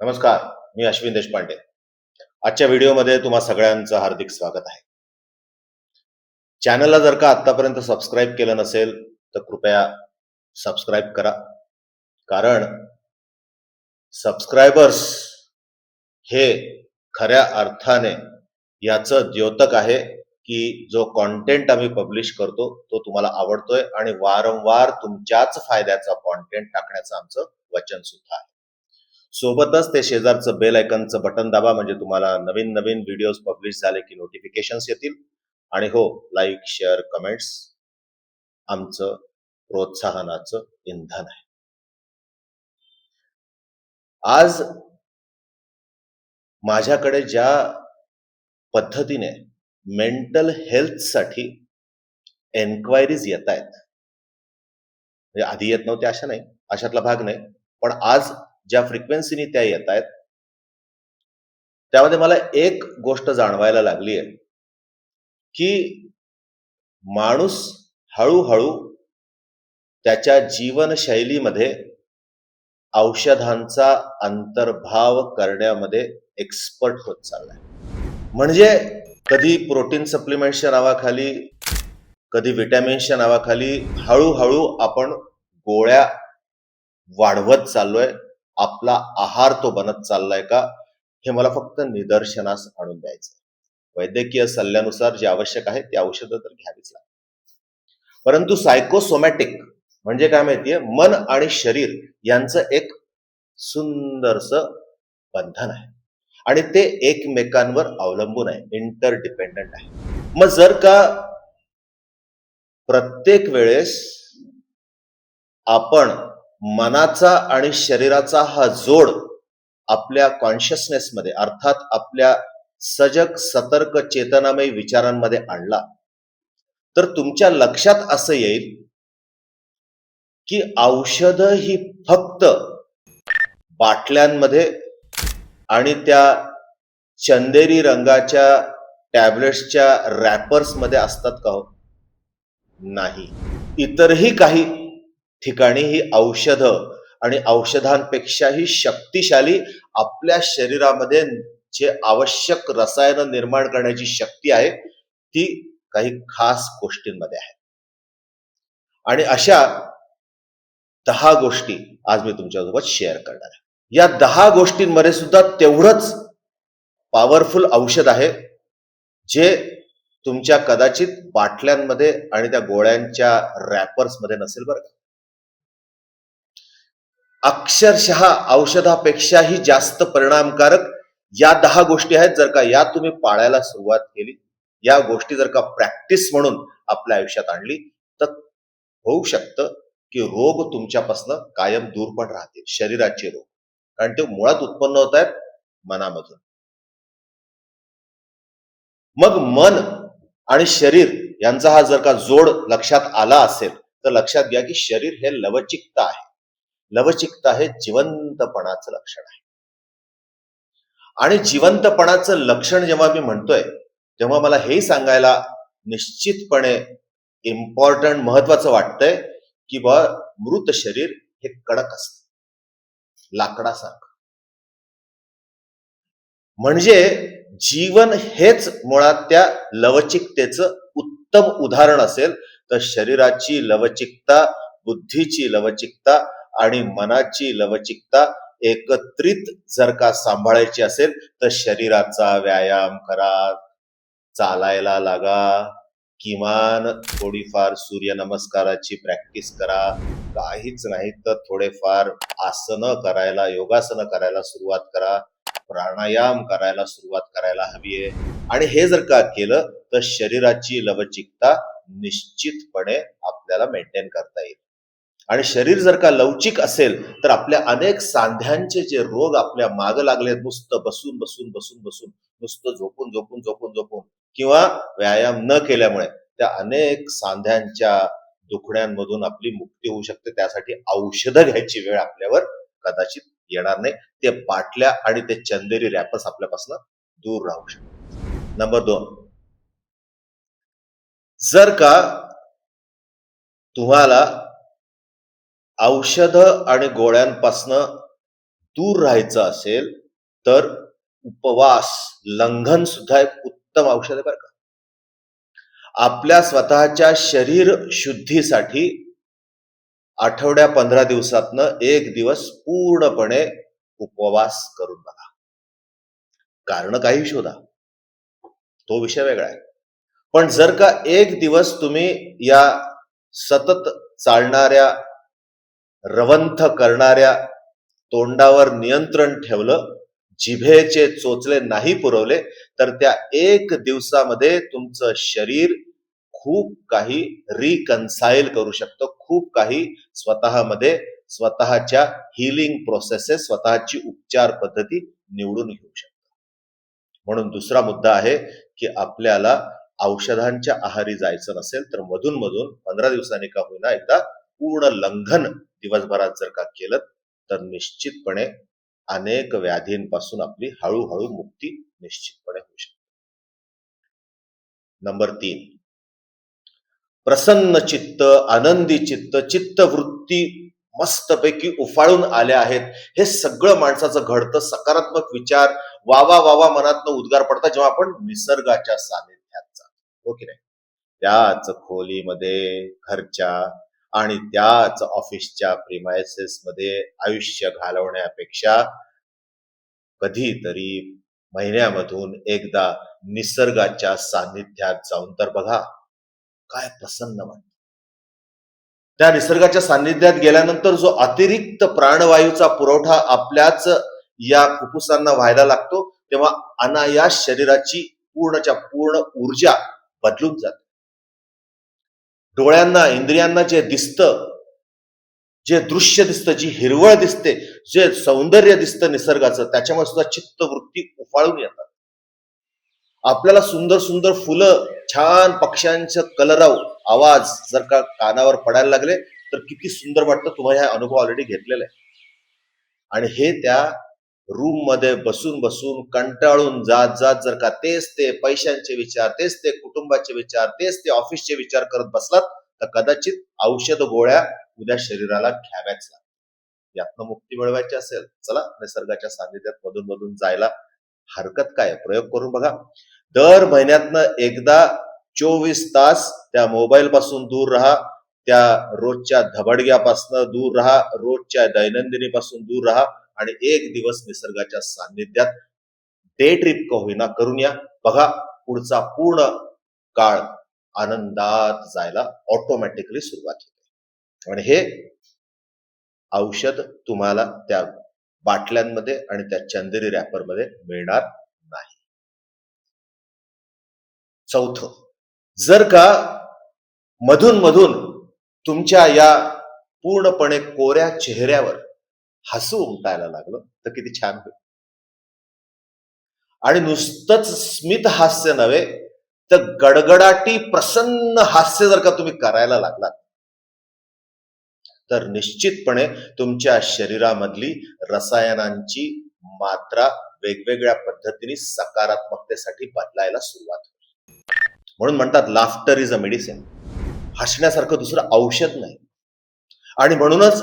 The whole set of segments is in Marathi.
नमस्कार मी अश्विन देशपांडे. आजच्या व्हिडिओमध्ये तुम्हा सगळ्यांचं हार्दिक स्वागत आहे. चॅनलला जर का आतापर्यंत सबस्क्राईब केलं नसेल तर कृपया सबस्क्राईब करा. कारण सबस्क्रायबर्स हे खऱ्या अर्थाने याचं द्योतक आहे की जो कॉन्टेंट आम्ही पब्लिश करतो तो तुम्हाला आवडतोय आणि वारंवार तुमच्याच फायद्याचा कॉन्टेंट टाकण्याचं आमचं वचन सुद्धा आहे. सोबतच ते शेजारचं बेल आयकनचं बटन दाबा म्हणजे तुम्हाला नवीन नवीन व्हिडिओज पब्लिश झाले की नोटिफिकेशन्स येतील. आणि हो लाईक शेअर कमेंट्स आमचं प्रोत्साहनाचं इंधन आहे. आज माझ्याकडे ज्या पद्धतीने मेंटल हेल्थसाठी एन्क्वायरीज येत आहेत म्हणजे आधी येत नव्हते अशा नाही अशातला भाग नाही पण आज ज्या फ्रिक्वेन्सीने त्या येत आहेत त्यामध्ये मला एक गोष्ट जाणवायला लागली आहे की माणूस हळूहळू त्याच्या जीवनशैलीमध्ये औषधांचा अंतर्भाव करण्यामध्ये एक्सपर्ट होत चाललाय. म्हणजे कधी प्रोटीन सप्लिमेंटच्या नावाखाली कधी विटॅमिन्सच्या नावाखाली हळूहळू आपण गोळ्या वाढवत चाललोय आपला आहार तो बनत चाललाय का? हे मला फक्त निदर्शनास आणून द्यायचं वैद्यकीय सल्ल्यानुसार जे आवश्यक आहे ते औषधं तर घ्यावीच लागतात परंतु सायकोसोमॅटिक म्हणजे काय माहितीये? मन आणि शरीर यांचं एक सुंदरस बंधन आहे. आणि ते एकमेकांवर अवलंबून आहे. इंटर डिपेंडंट आहे. मग जर का प्रत्येक वेळेस आपण मनाचा आणि शरीराचा हा जोड आपल्या कॉन्शियसनेसमध्ये अर्थात आपल्या सजग सतर्क चेतनामय विचारांमध्ये आणला. तर तुमच्या लक्षात असं येईल की औषध ही फक्त बाटल्यांमध्ये आणि त्या चंदेरी रंगाच्या टॅबलेट्सच्या रॅपर्समध्ये असतात का हो? नाही. इतरही काही ठिकाणी ही औषधं आणि औषधांपेक्षाही शक्तिशाली आपल्या शरीरामध्ये जे आवश्यक रसायन निर्माण करण्याची शक्ती आहे ती काही खास गोष्टींमध्ये आहे. आणि अशा दहा गोष्टी आज मी तुमच्यासोबत शेअर करणार आहे. या दहा गोष्टींमध्ये सुद्धा तेवढंच पॉवरफुल औषध आहे जे तुमच्या कदाचित बाटल्यांमध्ये आणि त्या गोळ्यांच्या रॅपर्समध्ये नसेल बरं का. अक्षरशः औषधापेक्षाही जास्त परिणामकारक या दहा गोष्टी आहेत. जर का या तुम्ही पाळायला सुरुवात केली या गोष्टी जर का प्रॅक्टिस म्हणून आपल्या आयुष्यात आणली तर होऊ शकतं की रोग तुमच्यापासून कायम दूर पण राहतील शरीराचे रोग. कारण ते मुळात उत्पन्न होत आहेत मनामधून. मग मन आणि शरीर यांचा हा जर का जोड लक्षात आला असेल तर लक्षात घ्या की शरीर हे लवचिकता आहे. लवचिकता हे जिवंतपणाचं लक्षण आहे. आणि जिवंतपणाचं लक्षण जेव्हा मी म्हणतोय तेव्हा मला हे सांगायला निश्चितपणे इम्पॉर्टंट महत्वाचं वाटतंय की बा मृत शरीर हे कडक असत. लाकडासारखं. म्हणजे जीवन हेच मुळात त्या लवचिकतेचं उत्तम उदाहरण असेल तर शरीराची लवचिकता बुद्धीची लवचिकता आणि मनाची लवचिकता एकत्रित जर का सांभाळायची असेल तर शरीराचा व्यायाम करा. चालायला लागा. किमान थोडीफार सूर्यनमस्काराची प्रॅक्टिस करा. काहीच नाही तर थोडेफार आसनं करायला योगासनं करायला सुरुवात करा. प्राणायाम करायला सुरुवात करायला हवी आहे. आणि हे जर का केलं तर शरीराची लवचिकता निश्चितपणे आपल्याला मेंटेन करता येईल. आणि शरीर जर का लवचिक असेल तर आपल्या अनेक सांध्यांचे जे रोग आपल्या माग लागले नुसतं बसून बसून बसून बसून नुसतं झोपून झोपून झोपून झोपून किंवा व्यायाम न केल्यामुळे त्या अनेक सांध्यांच्या दुखण्यांमधून आपली मुक्ती होऊ शकते. त्यासाठी औषधं घ्यायची वेळ आपल्यावर कदाचित येणार नाही. ते बाटल्या आणि ते चंदेरी रॅपर्स आपल्यापासून दूर राहू शकतात. नंबर दोन. जर का तुम्हाला औषध आणि गोळ्यांपासनं दूर राहायचं असेल तर उपवास लंघन सुद्धा एक उत्तम औषध आहे बरं का. आपल्या स्वतःच्या शरीर शुद्धीसाठी आठवड्या पंधरा दिवसातनं एक दिवस पूर्णपणे उपवास करून बघा. कारण काही शोधा. तो विषय वेगळा आहे. पण जर का एक दिवस तुम्ही या सतत चालणाऱ्या रवंथ करणाऱ्या तोंडावर नियंत्रण ठेवलं जिभेचे चोचले नाही पुरवले तर त्या एक दिवसामध्ये तुमचं शरीर खूप काही रिकन्साईल करू शकतं. खूप काही स्वतःमध्ये स्वतःच्या हिलिंग प्रोसेसेस स्वतःची उपचार पद्धती निवडून घेऊ शकतो. म्हणून दुसरा मुद्दा आहे की आपल्याला औषधांच्या आहारी जायचं नसेल तर मधून मधून पंधरा दिवसांनी का होईना एकदा पूर्ण लंघन दिवसभरात जर का केलं तर निश्चितपणे अनेक व्याधींपासून आपली हळूहळू मुक्ती निश्चितपणे होऊ शकते. नंबर तीन. प्रसन्न चित्त आनंदी चित्त चित्तवृत्ती मस्तपैकी उफाळून आल्या आहेत. हे सगळं माणसाचं घडतं. सकारात्मक विचार वावा वावा मनातनं उद्गार पडतात जेव्हा आपण निसर्गाच्या सानिध्यात जातो. हो की नाही? त्याच खोलीमध्ये घरच्या आणि त्याच ऑफिसच्या प्रिमायसेस मध्ये आयुष्य घालवण्यापेक्षा कधीतरी महिन्यामधून एकदा निसर्गाच्या सान्निध्यात जाऊन तर बघा काय प्रसन्न वाटत. त्या निसर्गाच्या सान्निध्यात गेल्यानंतर जो अतिरिक्त प्राणवायूचा पुरवठा आपल्याच या फुफ्फुसांना व्हायला लागतो तेव्हा अनायास शरीराची पूर्णच्या पूर्ण ऊर्जा बदलून जाते. डोळ्यांना इंद्रियांना जे दिसतं जे दृश्य दिसतं जी हिरवळ दिसते जे सौंदर्य दिसतं निसर्गाचं त्याच्यामुळे सुद्धा चित्तवृत्ती उफाळून येतात. आपल्याला सुंदर सुंदर फुलं छान पक्ष्यांचं कलरव आवाज जर का कानावर पडायला लागले तर किती सुंदर वाटतं. तुम्हाला हा अनुभव ऑलरेडी घेतलेला आहे. आणि हे त्या रूममध्ये बसून बसून कंटाळून जात जात जर का तेच ते पैशांचे विचार तेच ते कुटुंबाचे विचार तेच ते ऑफिसचे विचार करत बसलात तर कदाचित औषध गोळ्या उद्या शरीराला घ्याव्याच लागतात यातनं मुक्ती मिळवायची असेल. चला निसर्गाच्या सानिध्यात मधून मधून जायला हरकत काय? प्रयोग करून बघा. दर महिन्यातनं एकदा चोवीस तास त्या मोबाईल पासून दूर राहा. त्या रोजच्या धबडग्यापासून दूर राहा. रोजच्या दैनंदिनीपासून दूर राहा. आणि एक दिवस निसर्गाच्या सान्निध्यात डे ट्रिप का होईना करून या. बघा पुढचा पूर्ण काळ आनंदात जायला ऑटोमॅटिकली सुरुवात होते. आणि हे औषध तुम्हाला त्या बाटल्यांमध्ये आणि त्या चंदेरी रॅपरमध्ये मिळणार नाही. चौथ जर का मधून मधून तुमच्या या पूर्णपणे कोऱ्या चेहऱ्यावर हसू उमटायला लागलं तर किती छान होईल. आणि नुसतंच स्मित हास्य नव्हे तर गडगडाटी प्रसन्न हास्य जर का तुम्ही करायला लागलात तर निश्चितपणे तुमच्या शरीरामधली रसायनांची मात्रा वेगवेगळ्या पद्धतीने सकारात्मकतेसाठी बदलायला सुरुवात होईल. म्हणून म्हणतात लाफ्टर इज अ मेडिसिन हसण्यासारखं दुसरं औषध नाही. आणि म्हणूनच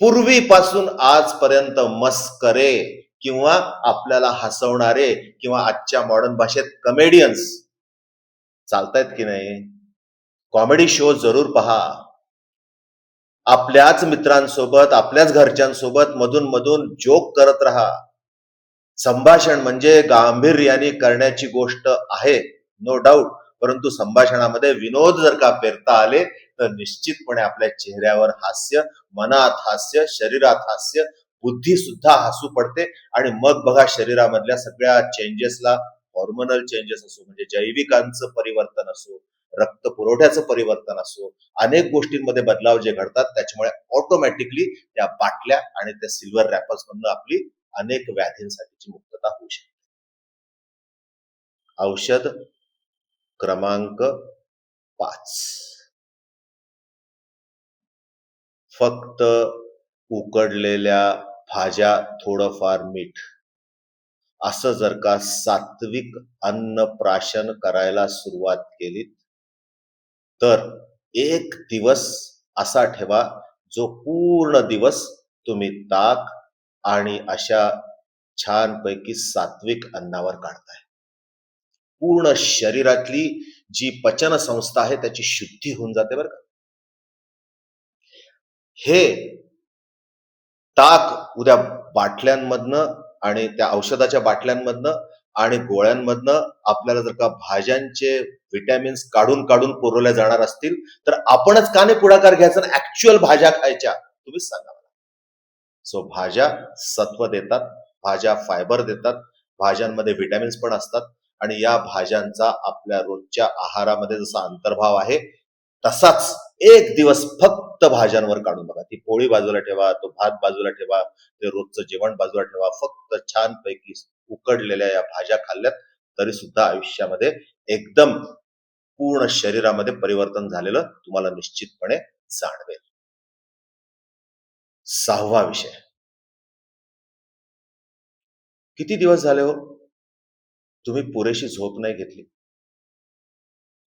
पूर्वीपासून आजपर्यंत मस्करे किंवा आपल्याला हसवणारे किंवा आजच्या मॉडर्न भाषेत कमेडियन्स चालतायत की नाही? कॉमेडी शो जरूर पहा. आपल्याच मित्रांसोबत आपल्याच घरच्यांसोबत मधून मधून जोक करत राहा. संभाषण म्हणजे गांभीर्याने करण्याची गोष्ट आहे नो डाऊट परंतु संभाषणामध्ये विनोद जर का पेरता आले तर निश्चितपणे आपल्या चेहऱ्यावर हास्य मनात हास्य शरीरात हास्य बुद्धी सुद्धा हसू पडते. आणि मग बघा शरीरामधल्या सगळ्या चेंजेसला हॉर्मोनल चेंजेस असो म्हणजे जैविकांचं परिवर्तन असो रक्त पुरवठ्याचं परिवर्तन असो अनेक गोष्टींमध्ये बदलाव जे घडतात त्याच्यामुळे ऑटोमॅटिकली त्या बाटल्या आणि त्या सिल्वर रॅपर्स मधून आपली अनेक व्याधींसाठीची मुक्तता होऊ शकते. औषध क्रमांक पाच. फक्त उकडलेल्या भाज्या थोडंफार मीठ. असं जर का सात्विक अन्न प्राशन करायला सुरुवात केली तर एक दिवस असा ठेवा जो पूर्ण दिवस तुम्ही ताक आणि अशा छानपैकी सात्विक अन्नावर काढताय. पूर्ण शरीरातली जी पचन संस्था आहे त्याची शुद्धी होऊन जाते बरं का. हे ताक उद्या बाटल्यांमधनं आणि त्या औषधाच्या बाटल्यांमधनं आणि गोळ्यांमधनं आपल्याला जर का भाज्यांचे विटॅमिन्स काढून काढून पुरवल्या जाणार असतील तर आपणच का नाही पुढाकार घ्यायचा ऍक्च्युअल भाज्या खायच्या? तुम्ही सांगा मला. सो भाज्या सत्व देतात भाज्या फायबर देतात भाज्यांमध्ये विटॅमिन्स पण असतात आणि या भाज्यांचा आपल्या रोजच्या आहारामध्ये जसा अंतर्भाव आहे तसाच एक दिवस फक्त भाज्यांवर काढून बघा. ती पोळी बाजूला ठेवा तो भात बाजूला ठेवा ते रोजचं जेवण बाजूला ठेवा फक्त छानपैकी उकडलेल्या या भाज्या खाल्ल्यात तरी सुद्धा आयुष्यामध्ये एकदम पूर्ण शरीरामध्ये परिवर्तन झालेलं तुम्हाला निश्चितपणे जाणवेल. सहावा विषय. किती दिवस झाले हो? तुम्ही पुरेशी झोप नाही घेतली.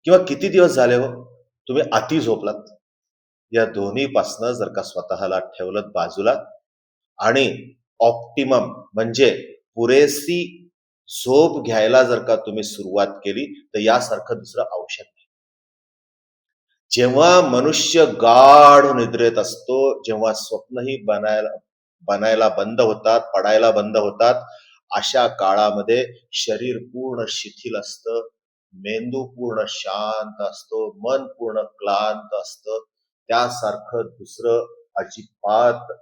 किंवा किती दिवस झाले हो? तुम्ही अति झोपलात. या दोन्हीपासनं जर का स्वतःला ठेवलं बाजूला आणि ऑप्टिमम म्हणजे पुरेशी झोप घ्यायला जर का तुम्ही सुरुवात केली तर यासारखं दुसरं औषध नाही. जेव्हा मनुष्य गाढ निद्रेत असतो जेव्हा स्वप्नही बनायला बनायला बंद होतात पडायला बंद होतात अशा काळामध्ये शरीर पूर्ण शिथिल असतं मेंदू पूर्ण शांत असतो मन पूर्ण क्लांत असतं. त्यासारखं दुसरं अजिबात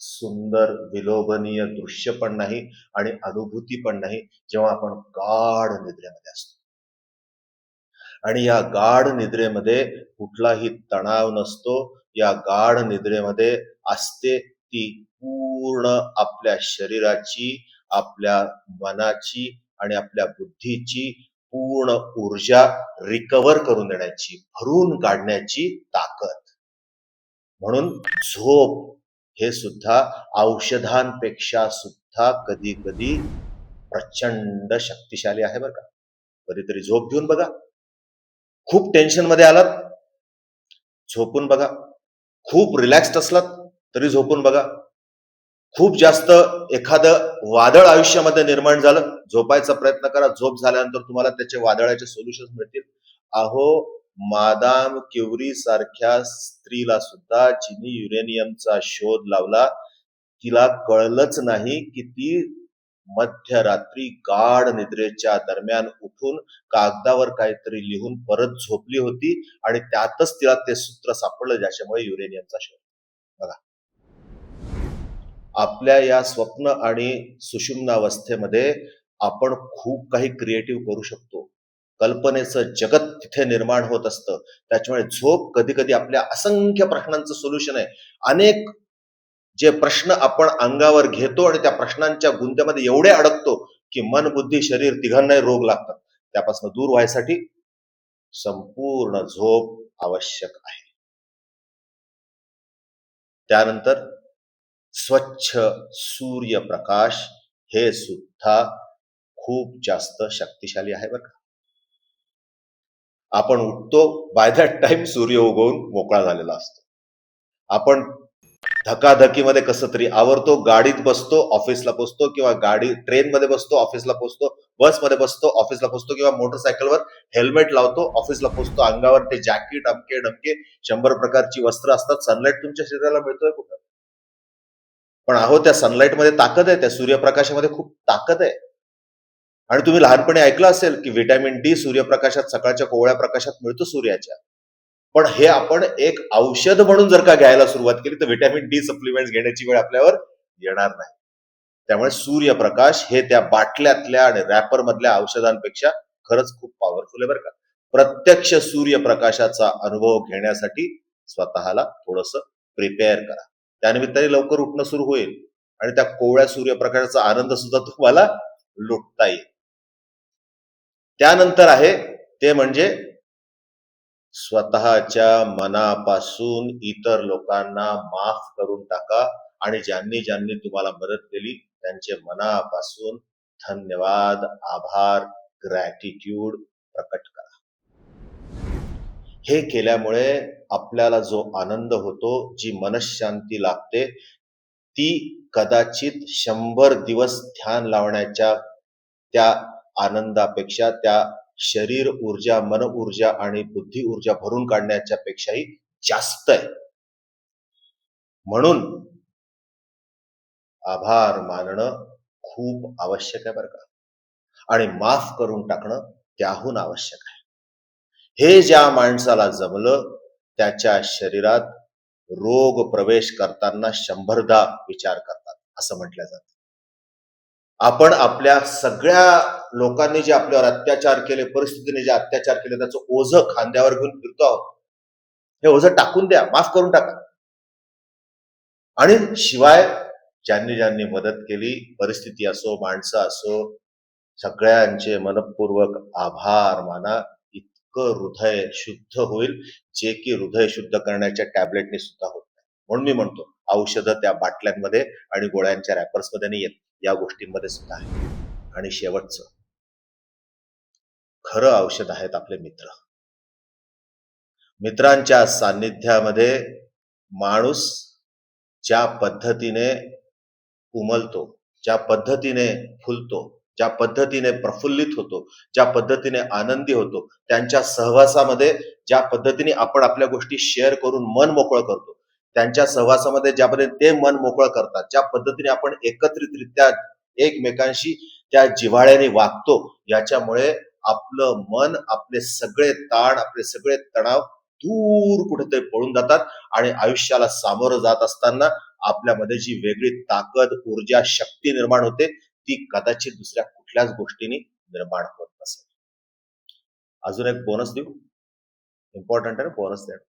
सुंदर विलोभनीय दृश्य पण नाही आणि अनुभूती पण नाही जेव्हा आपण गाढ निद्रेमध्ये असतो. आणि या गाढ निद्रेमध्ये कुठलाही तणाव नसतो. या गाढ निद्रेमध्ये असते ती पूर्ण आपल्या शरीराची आपल्या मनाची आणि आपल्या बुद्धीची पूर्ण ऊर्जा रिकवर करून देण्याची भरून काढण्याची ताकद. म्हणून झोप हे सुद्धा औषधांपेक्षा सुद्धा कधी कधी प्रचंड शक्तिशाली आहे बरं का. कधीतरी झोप घेऊन बघा. खूप टेन्शनमध्ये आलात झोपून बघा. खूप रिलॅक्स्ड असलात तरी झोपून बघा. खूप जास्त एखादं वादळ आयुष्यामध्ये निर्माण झालं. झोपायचा प्रयत्न करा. झोप झाल्यानंतर तुम्हाला त्याचे वादळाचे सोल्युशन मिळतील. अहो मादाम क्युरी सारख्या स्त्रीला सुद्धा जिनी युरेनियमचा शोध लावला. तिला कळलंच नाही की ती मध्यरात्री गाढ निद्रेच्या दरम्यान उठून कागदावर काहीतरी लिहून परत झोपली होती आणि त्यातच तिला ते सूत्र सापडलं ज्याच्यामुळे युरेनियमचा शोध. बघा. आपल्या या स्वप्न आणि सुषुम्नावस्थेमध्ये आपण खूप काही क्रिएटिव्ह करू शकतो. कल्पनेचं जगत तिथे निर्माण होत असतं. त्याच्यामुळे झोप कधी कधी आपल्या असंख्य प्रश्नांचं सोल्युशन आहे. अनेक जे प्रश्न आपण अंगावर घेतो आणि त्या प्रश्नांच्या गुंत्यामध्ये एवढे अडकतो की मन बुद्धी शरीर तिघांनाही रोग लागतात. त्यापासून दूर व्हायसाठी संपूर्ण झोप आवश्यक आहे. त्यानंतर स्वच्छ सूर्यप्रकाश हे सुद्धा खूप जास्त शक्तिशाली आहे बरं का. आपण उठतो बाय दॅट टाइम सूर्य उगवून मोकळा झालेला असतो. आपण धकाधकीमध्ये कसं तरी आवरतो गाडीत बसतो ऑफिसला पोचतो किंवा गाडी ट्रेनमध्ये बसतो ऑफिसला पोचतो बसमध्ये बसतो ऑफिसला पोचतो किंवा मोटरसायकलवर हेल्मेट लावतो ऑफिसला पोचतो अंगावर ते जॅकेट अमके डमके शंभर प्रकारची वस्त्र असतात. सनलाईट तुमच्या शरीराला मिळतोय कुठं? पण अहो त्या सनलाईटमध्ये ताकद आहे त्या सूर्यप्रकाशामध्ये खूप ताकद आहे. आणि तुम्ही लहानपणी ऐकलं असेल की व्हिटॅमिन डी सूर्यप्रकाशात सकाळच्या कोवळ्या प्रकाशात मिळतो सूर्याच्या. पण हे आपण एक औषध म्हणून जर का घ्यायला सुरुवात केली तर व्हिटॅमिन डी सप्लिमेंट घेण्याची वेळ आपल्यावर येणार नाही. त्यामुळे सूर्यप्रकाश हे त्या बाटल्यातल्या आणि रॅपर मधल्या औषधांपेक्षा खरंच खूप पॉवरफुल आहे बरं का. प्रत्यक्ष सूर्यप्रकाशाचा अनुभव घेण्यासाठी स्वतःला थोडस प्रिपेअर करा. त्यानिमित्ताने लवकर उठणं सुरू होईल. आणि त्या कोवळ्या सूर्यप्रकाशाचा आनंद सुद्धा तुम्हाला लुटता येईल. त्यानंतर आहे ते म्हणजे स्वतःच्या मनापासून इतर लोकांना माफ करून टाका आणि ज्यांनी ज्यांनी तुम्हाला मदत केली त्यांचे मनापासून धन्यवाद आभार ग्रॅटिट्यूड प्रकट करा. हे केल्यामुळे आपल्याला जो आनंद होतो जी मनशांती लाभते ती कदाचित शंभर दिवस ध्यान लावण्याच्या त्या आनंदापेक्षा त्या शरीर ऊर्जा मन ऊर्जा आणि बुद्धी ऊर्जा भरून काढण्याच्या पेक्षाही जास्त आहे. म्हणून आभार मानणं खूप आवश्यक आहे बरं का. आणि माफ करून टाकणं त्याहून आवश्यक आहे. हे ज्या माणसाला जमलं त्याच्या शरीरात रोग प्रवेश करताना शंभरदा विचार करतात असं म्हटलं जातं. आपण आपल्या सगळ्या लोकांनी जे आपल्यावर अत्याचार केले परिस्थितीने जे अत्याचार केले त्याचं ओझं खांद्यावर घेऊन फिरतो आहोत. हे ओझं टाकून द्या माफ करून टाका. आणि शिवाय ज्यांनी ज्यांनी मदत केली परिस्थिती असो माणसं असो सगळ्यांचे मनपूर्वक आभार माना. इतकं हृदय शुद्ध होईल जे की हृदय शुद्ध करण्याच्या टॅबलेटने सुद्धा होत नाही. म्हणून मी म्हणतो औषधं त्या बाटल्यांमध्ये आणि गोळ्यांच्या रॅपर्समध्ये नाही येत. या गोष्टींमध्ये सुद्धा आहे. आणि शेवटचं खरं औषध आहेत आपले मित्र. मित्रांच्या सान्निध्यामध्ये माणूस ज्या पद्धतीने उमलतो ज्या पद्धतीने फुलतो ज्या पद्धतीने प्रफुल्लित होतो ज्या पद्धतीने आनंदी होतो त्यांच्या सहवासामध्ये ज्या पद्धतीने आपण आपल्या गोष्टी शेअर करून मन मोकळं करतो त्यांच्या सहवासामध्ये ज्यामध्ये ते मन मोकळं करतात ज्या पद्धतीने आपण एकत्रितरित्या एकमेकांशी त्या जिव्हाळ्याने वागतो याच्यामुळे आपलं मन आपले सगळे ताण आपले सगळे तणाव दूर कुठेतरी पळून जातात आणि आयुष्याला सामोरं जात असताना आपल्यामध्ये जी वेगळी ताकद ऊर्जा शक्ती निर्माण होते ती कदाचित दुसऱ्या कुठल्याच गोष्टीने निर्माण होत नसेल. अजून एक बोनस देऊ. इम्पॉर्टंट आहे बोनस देणं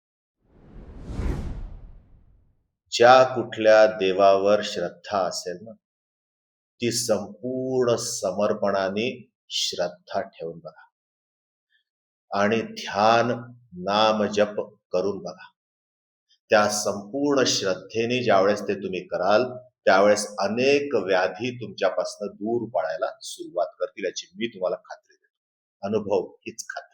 ज्या कुठल्या देवावर श्रद्धा असेल ना ती संपूर्ण समर्पणाने श्रद्धा ठेवून बघा. आणि ध्यान नाम जप करून बघा. त्या संपूर्ण श्रद्धेने ज्यावेळेस ते तुम्ही कराल त्यावेळेस अनेक व्याधी तुमच्यापासून दूर पडायला सुरुवात करतील याची मी तुम्हाला खात्री देतो. अनुभव हीच खात्री.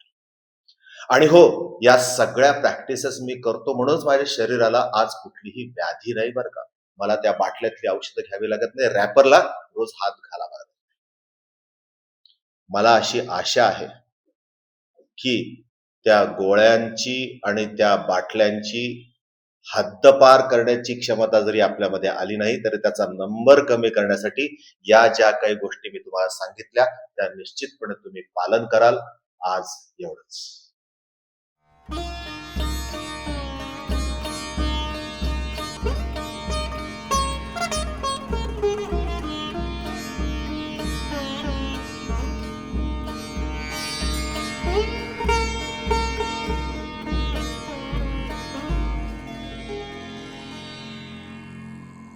आणि हो या सगळ्या प्रॅक्टिसेस मी करतो म्हणूनच माझ्या शरीराला आज कुठलीही व्याधी नाही बरं का. मला त्या बाटल्यातली औषधं घ्यावी लागत नाही. रॅपरला रोज हात घालावा लागत मला अशी आशा आहे की त्या गोळ्यांची आणि त्या बाटल्यांची हद्दपार करण्याची क्षमता जरी आपल्यामध्ये आली नाही तरी त्याचा नंबर कमी करण्यासाठी या ज्या काही गोष्टी मी तुम्हाला सांगितल्या त्या निश्चितपणे तुम्ही पालन कराल. आज एवढंच.